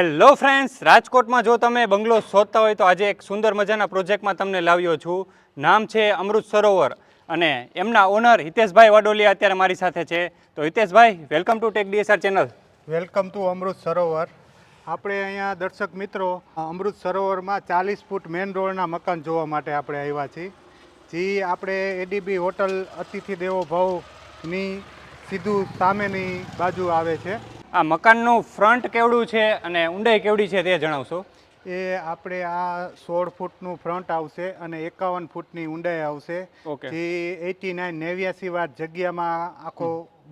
Hello friends રાજકોટમાં જો તમે બંગલો શોધતા હોય તો આજે એક સુંદર મજાના પ્રોજેક્ટમાં તમને લાવ્યો છું. નામ છે અમૃત સરોવર અને એમના ઓનર હિતેશભાઈ વાડોલિયા અત્યારે મારી સાથે છે. તો Hiteshbhai welcome to tech DSR channel welcome to Amrut Sarovar. આપણે અહીંયા દર્શક મિત્રો, અમૃત સરોવરમાં ચાલીસ ફૂટ મેન રોડના મકાન જોવા માટે આપણે આવ્યા છીએ. જે, આપણે એડીબી હોટલ અતિથિ દેવો ભવની સીધું સામેની બાજુ આવે છે. આ મકાનનું ફ્રન્ટ કેવડું છે અને ઊંડાઈ કેવડી છે તે જણાવશો? એ આપણે આ સોળ ફૂટનું ફ્રન્ટ આવશે અને એકાવન ફૂટની ઊંડાઈ આવશે. જે એટી નાઇન નેવ્યાસી વાર જગ્યામાં આખો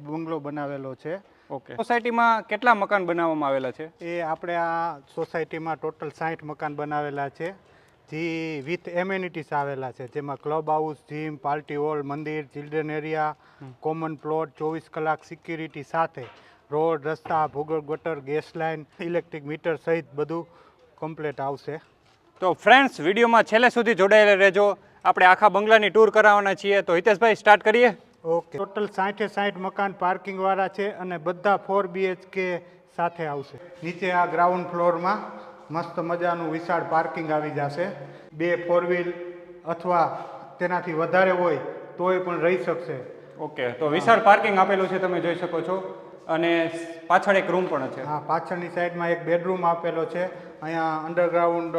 બંગલો બનાવેલો છે. ઓકે. સોસાયટીમાં કેટલા મકાન બનાવવામાં આવેલા છે? એ આપણે આ સોસાયટીમાં ટોટલ સાઠ મકાન બનાવેલા છે. જે વિથ એમ્યુનિટીસ આવેલા છે. જેમાં club house gym party hall મંદિર ચિલ્ડ્રન એરિયા કોમન પ્લોટ ચોવીસ કલાક સિક્યુરિટી સાથે રોડ રસ્તા ભૂગોળ ગટર ગેસ લાઇન ઇલેક્ટ્રિક મીટર સહિત બધું કમ્પ્લીટ આવશે. તો ફ્રેન્ડ્સ વિડીયોમાં છેલ્લે સુધી જોડાયેલા રહેજો. આપણે આખા બંગલાની ટૂર કરાવવાના છીએ. તો હિતેશભાઈ સ્ટાર્ટ કરીએ. ઓકે. ટોટલ સાઠે સાઠ મકાન પાર્કિંગવાળા છે અને બધા ફોર બીએચકે સાથે આવશે. નીચે આ ગ્રાઉન્ડ ફ્લોરમાં મસ્ત મજાનું વિશાળ પાર્કિંગ આવી જશે. બે ફોર વ્હીલ અથવા તેનાથી વધારે હોય તોય પણ રહી શકશે. ઓકે. તો વિશાળ પાર્કિંગ આપેલું છે તમે જોઈ શકો છો. અને પાછળ એક રૂમ પણ છે. હા પાછળની સાઈડમાં એક બેડરૂમ આપેલો છે. અહીંયા અંડરગ્રાઉન્ડ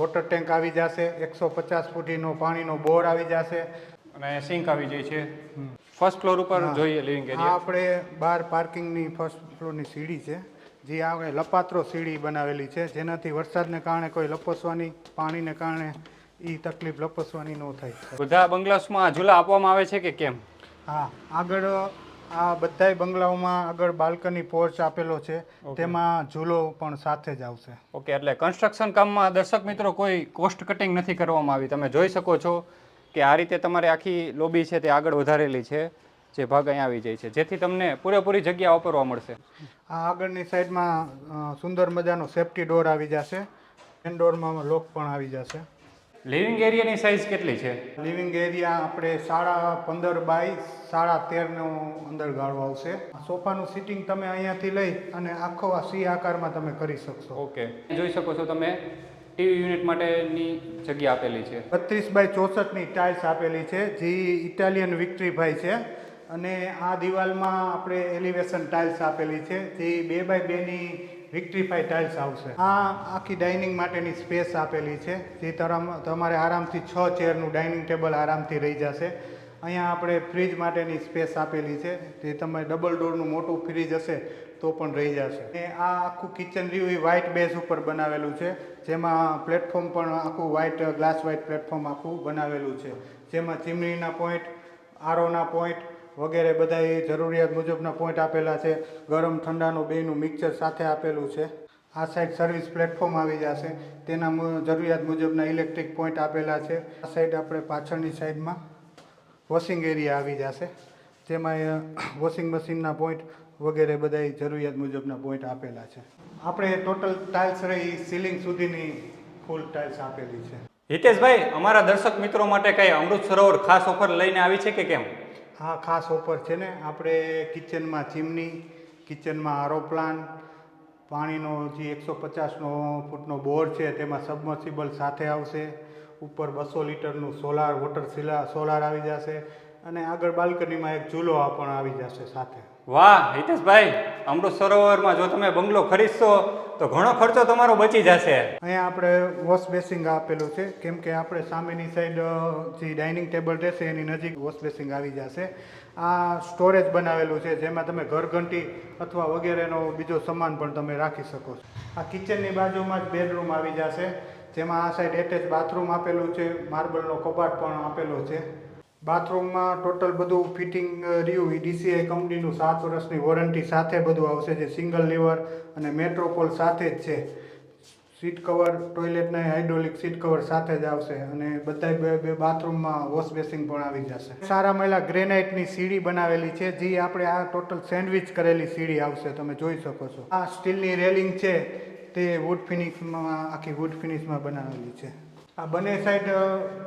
વોટર ટેન્ક આવી જશે. એકસો પચાસ ફૂટીનો પાણીનો બોર આવી જશે. અને સિંક આવી જાય છે. ફર્સ્ટ ફ્લોર ઉપર જોઈએ લિવિંગ એરિયા આપણે બહાર પાર્કિંગની ફર્સ્ટ ફ્લોરની સીડી છે. જે આપણે લપાત્રો સીડી બનાવેલી છે. જેનાથી વરસાદને કારણે કોઈ લપસવાની પાણીને કારણે એ તકલીફ લપસવાની ન થાય. બધા બંગલાસમાં ઝૂલા આપવામાં આવે છે કે કેમ? હા આગળ આ બધાય બંગલાઓમાં આગળ બાલ્કની પોર્ચ આપેલો છે. તેમાં ઝૂલો પણ સાથે જ આવશે. ઓકે એટલે કન્સ્ટ્રક્શન કામમાં દર્શક મિત્રો કોઈ કોસ્ટ કટિંગ નથી કરવામાં આવી. તમે જોઈ શકો છો કે આ રીતે તમારે આખી લોબી છે તે આગળ વધારેલી છે. જે ભાગ અહીંયા આવી જાય છે. જેથી તમને પૂરેપૂરી જગ્યા વાપરવા મળશે. આ આગળની સાઈડમાં સુંદર મજાનો સેફટી ડોર આવી જશે. મેન ડોરમાં લોક પણ આવી જશે. લિવિંગ એરિયાની સાઇઝ કેટલી છે? લિવિંગ એરિયા આપણે સાડા પંદર બાય સાડા તેરનો અંદર ગાળો આવશે. સોફાનું સિટિંગ તમે અહીંયાથી લઈ અને આખો આ સી આકારમાં તમે કરી શકશો. ઓકે. જોઈ શકો છો તમે ટીવી યુનિટ માટેની જગ્યા આપેલી છે. બત્રીસ બાય ચોસઠની ટાઇલ્સ આપેલી છે જે ઇટાલિયન વિક્ટરીભાઈ છે. અને આ દિવાલમાં આપણે એલિવેશન ટાઇલ્સ આપેલી છે જે બે બાય બેની વિક્ટરીફાઈ ટાઇલ્સ આવશે. આ આખી ડાઇનિંગ માટેની સ્પેસ આપેલી છે. જે તમારે આરામથી છ ચેરનું ડાઇનિંગ ટેબલ આરામથી રહી જશે. અહીંયા આપણે ફ્રીજ માટેની સ્પેસ આપેલી છે. જે તમે ડબલ ડોરનું મોટું ફ્રીજ હશે, તો પણ રહી જશે. અને આ આખું કિચન રહ્યું એ વ્હાઇટ બેઝ ઉપર બનાવેલું છે. જેમાં પ્લેટફોર્મ પણ આખું વ્હાઇટ ગ્લાસ વ્હાઇટ પ્લેટફોર્મ આખું બનાવેલું છે. જેમાં ચીમનીના પોઈન્ટ આરોના પોઈન્ટ વગેરે બધા જરૂરિયાત મુજબના પોઈન્ટ આપેલા છે. ગરમ ઠંડાનું બેનું મિક્સર સાથે આપેલું છે. આ સાઈડ સર્વિસ પ્લેટફોર્મ આવી જશે. તેના જરૂરિયાત મુજબના ઇલેક્ટ્રિક પોઈન્ટ આપેલા છે. આ સાઈડ આપણે પાછળની સાઈડમાં વોશિંગ એરિયા આવી જશે. જેમાં વોશિંગ મશીનના પોઈન્ટ વગેરે બધા જરૂરિયાત મુજબના પોઈન્ટ આપેલા છે. આપણે ટોટલ ટાઇલ્સ રહી સીલિંગ સુધીની ફૂલ ટાઇલ્સ આપેલી છે. હિતેશભાઈ, અમારા દર્શક મિત્રો માટે કઈ અમૃત સરોવર ખાસ ઓફર લઈને આવી છે કે કેમ? હા ખાસ ઓફર છે ને, આપણે કિચનમાં ચીમની, કિચનમાં આરો પ્લાન પાણીનો જે એકસો પચાસનો ફૂટનો બોર છે તેમાં સબમર્સિબલ સાથે આવશે. ઉપર બસો લીટરનું સોલાર, વોટર સિલા, સોલાર આવી જશે અને આગળ બાલ્કનીમાં એક ચૂલો પણ આવી જશે સાથે. વાહ, હિતેશભાઈ, અમૃત સરોવરમાં જો તમે બંગલો ખરીદશો, તો ઘણો ખર્ચો તમારો બચી જશે. અહીંયા આપણે વોશ બેસિંગ આપેલું છે. કેમ કે આપણે સામેની સાઈડ જે ડાઇનિંગ ટેબલ રહેશે, એની નજીક વોશ બેસિંગ આવી જશે. આ સ્ટોરેજ બનાવેલું છે, જેમાં તમે ઘરઘંટી અથવા વગેરેનો બીજો સામાન પણ તમે રાખી શકો છો. આ કિચનની બાજુમાં જ બેડરૂમ આવી જશે, જેમાં આ સાઈડ એટેચ બાથરૂમ આપેલું છે, માર્બલનો કબાટ પણ આપેલો છે. બાથરૂમમાં ટોટલ બધું ફિટિંગ રહ્યું. એ ડીસીઆઈ કંપનીનું સાત વર્ષની વોરંટી સાથે બધું આવશે જે સિંગલ લીવર અને મેટ્રોપોલ સાથે જ છે. સીટ કવર ટોયલેટના હાઇડ્રોલિક સીટ કવર સાથે જ આવશે અને બધાય બે બે બાથરૂમમાં વોશ બેસિંગ પણ આવી જશે. સારા મહિલા ગ્રેનાઇટની સીડી બનાવેલી છે. જે, આપણે આ ટોટલ સેન્ડવિચ કરેલી સીડી આવશે. તમે જોઈ શકો છો. આ સ્ટીલની રેલિંગ છે. તે વુડ ફિનિશમાં આખી વુડ ફિનિશમાં બનાવેલી છે. આ બંને સાઈડ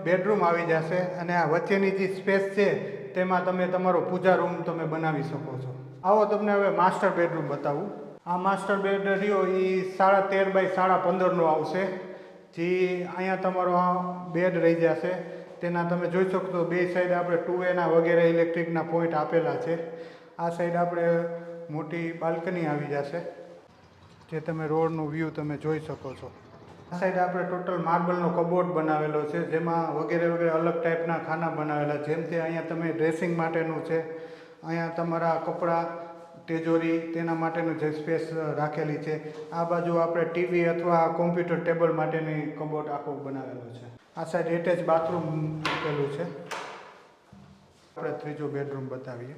બેડરૂમ આવી જશે અને આ વચ્ચેની જે સ્પેસ છે તેમાં તમે તમારો પૂજા રૂમ તમે બનાવી શકો છો. આવો તમને હવે માસ્ટર બેડરૂમ બતાવું. આ માસ્ટર બેડ રહ્યો એ સાડા તેર બાય સાડા પંદરનો આવશે. જે અહીંયા તમારો બેડ રહી જશે. તેના તમે જોઈ શકશો બે સાઈડ આપણે ટુ એના વગેરે ઇલેક્ટ્રિકના પોઈન્ટ આપેલા છે. આ સાઈડ આપણે મોટી બાલ્કની આવી જશે. જે તમે રોડનું વ્યૂ તમે જોઈ શકો છો. આ સાઈડ આપણે ટોટલ માર્બલનો કબોર્ડ બનાવેલો છે, જેમાં વગેરે વગેરે અલગ ટાઈપના ખાના બનાવેલા, જેમ કે અહીંયા તમે ડ્રેસિંગ માટેનું છે, અહીંયા તમારા કપડાં, તિજોરી, તેના માટેનું જે સ્પેસ રાખેલી છે, આ બાજુ આપણે ટીવી અથવા કોમ્પ્યુટર ટેબલ માટેની કબોર્ડ આખો બનાવેલો છે. આ સાઈડ એટેચ બાથરૂમ મૂકેલું છે. આપણે ત્રીજો બેડરૂમ બતાવીએ.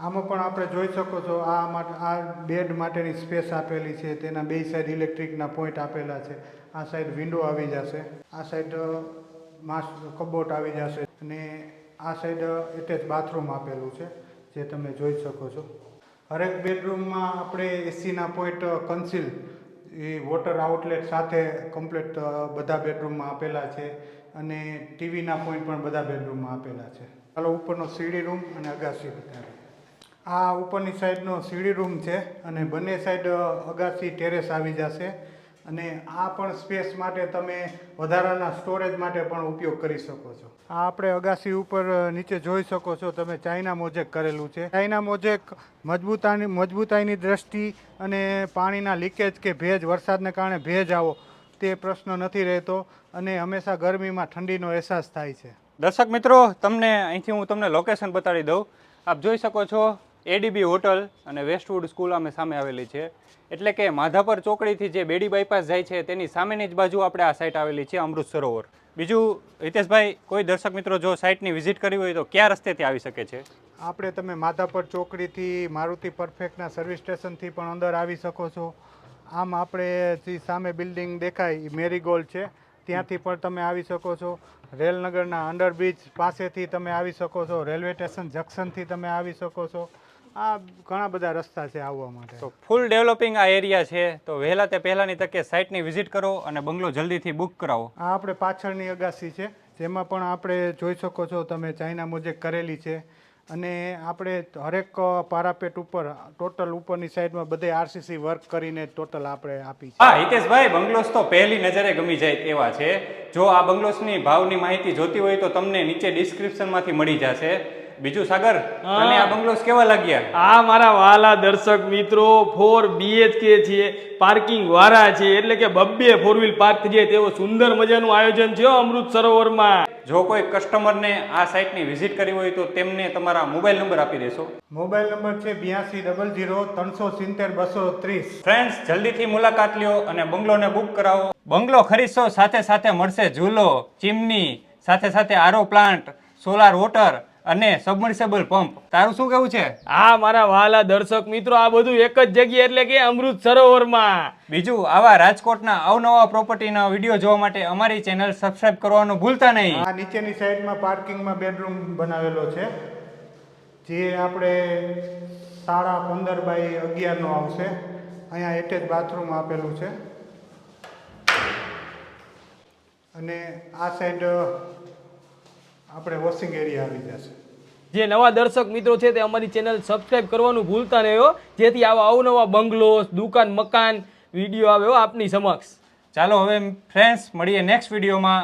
આમાં પણ આપણે જોઈ શકો છો, આ માટે, આ બેડ માટેની સ્પેસ આપેલી છે, તેના બે સાઈડ ઇલેક્ટ્રિકના પોઈન્ટ આપેલા છે, આ સાઈડ વિન્ડો આવી જશે, આ સાઈડ માસ, કબોટ આવી જશે અને આ સાઈડ એટેચ બાથરૂમ આપેલું છે, જે તમે જોઈ શકો છો. હરેક બેડરૂમમાં આપણે એસીના પોઈન્ટ કન્સીલ, એ વોટર આઉટલેટ સાથે કમ્પ્લીટ બધા બેડરૂમમાં આપેલા છે અને ટીવીના પોઈન્ટ પણ બધા બેડરૂમમાં આપેલા છે. ચાલો ઉપરનો સીડી રૂમ અને અગાસી બતાવીએ આ ઉપરની સાઈડનો સીડી રૂમ છે અને બંને સાઈડ અગાસી ટેરેસ આવી જશે. અને આ પણ સ્પેસ માટે તમે વધારાના સ્ટોરેજ માટે પણ ઉપયોગ કરી શકો છો. આ આપણે અગાસી ઉપર નીચે જોઈ શકો છો તમે ચાઇના મોજેક કરેલું છે. ચાઇના મોજેક મજબૂતાની, મજબૂતાઈની દ્રષ્ટિ અને પાણીના લીકેજ કે ભેજ, વરસાદને કારણે ભેજ આવો તે પ્રશ્ન નથી રહેતો અને હંમેશા ગરમીમાં ઠંડીનો અહેસાસ થાય છે. દર્શક મિત્રો, તમને અહીંથી હું તમને લોકેશન બતાડી દઉં. આપ જોઈ શકો છો એડીબી હોટલ અને વેસ્ટવુડ સ્કૂલ અમે સામે આવેલી છે. એટલે કે માધાપર ચોકડીથી જે બેડી બાયપાસ જાય છે, તેની સામેની જ બાજુ આપણે આ સાઇટ આવેલી છે અમૃત સરોવર. બીજું, હિતેશભાઈ, કોઈ દર્શક મિત્રો જો સાઇટની વિઝિટ કરવી હોય તો કયા રસ્તેથી આવી શકે છે? આપણે તમે માધાપર ચોકડીથી મારુતિ પરફેક્ટના સર્વિસ સ્ટેશનથી પણ અંદર આવી શકો છો. આમ આપણે જે સામે બિલ્ડિંગ દેખાય મેરીગોલ્ડ છે. ત્યાંથી પણ તમે આવી શકો છો. રેલનગરના અંડરબ્રિજ પાસેથી તમે આવી શકો છો. રેલવે સ્ટેશન જંકશનથી તમે આવી શકો છો. આ ઘણા બધા રસ્તા છે આવવા માટે. તો ફૂલ ડેવલપિંગ આ એરિયા છે તો વહેલા તે પહેલાની તકે સાઇટની વિઝિટ કરો અને બંગલો જલ્દીથી બુક કરાવો. આ આપણે પાછળની અગાસી છે જેમાં પણ આપણે જોઈ શકો છો તમે ચાઇના મોજેક કરેલી છે. અને આપણે હરેક પારાપેટ ઉપર ટોટલ ઉપરની સાઈડમાં બધે આરસીસી વર્ક કરીને ટોટલ આપણે આપી છે. હા હિતેશભાઈ બંગલોસ તો પહેલી નજરે ગમી જાય એવા છે. જો આ બંગલોસની ભાવની માહિતી જોતી હોય તો તમને નીચે ડિસ્ક્રિપ્શનમાંથી મળી જશે. બીજું સાગર અને આ બંગલોસ કેવા લાગ્યા? આ મારા વાલા દર્શક મિત્રો ફોર બીએચકે છે પાર્કિંગ વાળા છે એટલે કે બબ્બે ફોર વ્હીલ પાર્ક થઈ જાય તેવો સુંદર મજાનું આયોજન છે અમૃત સરોવરમાં. જો કોઈ કસ્ટમરને આ સાઇટની વિઝિટ કરવી હોય તો તેમને તમારા મોબાઈલ નંબર આપી દેશો. મોબાઈલ નંબર છે બ્યાસી ડબલ જીરો ત્રણસો સિત્તેર બસો ત્રીસ. ફ્રેન્ડ્સ જલ્દીથી મુલાકાત લ્યો અને બંગલોને બુક કરાવો. બંગલો ખરીદશો સાથે સાથે મળશે ઝૂલો ચીમની સાથે સાથે R O plant solar water અને સબમર્સિબલ પંપ તારું શું કેવું છે? આ મારા વાલા દર્શક મિત્રો આ બધું એક જ જગ્યાએ એટલે કે અમૃત સરોવરમાં. બીજું આવા રાજકોટના અવનવા પ્રોપર્ટીના વીડિયો જોવા માટે અમારી ચેનલ સબસ્ક્રાઇબ કરવાનું ભૂલતા નહીં. આ નીચેની સાઈડમાં પાર્કિંગમાં બેડરૂમ બનાવેલો છે જે આપણે સાડા પંદર બાય અગિયારનો આવશે. અહીંયા એટેચ બાથરૂમ આપેલું છે. અને આ સાઈડ આપણે વોશિંગ એરિયા આવી જશે જે નવા દર્શક મિત્રો છે તે અમારી ચેનલ સબસ્ક્રાઇબ કરવાનું ભૂલતા નહીં જેથી આવા અવનવા બંગલો દુકાન મકાન વીડિયો આવે હો આપની સમક્ષ. ચાલો હવે ફ્રેન્ડ્સ મળીએ નેક્સ્ટ વિડીયોમાં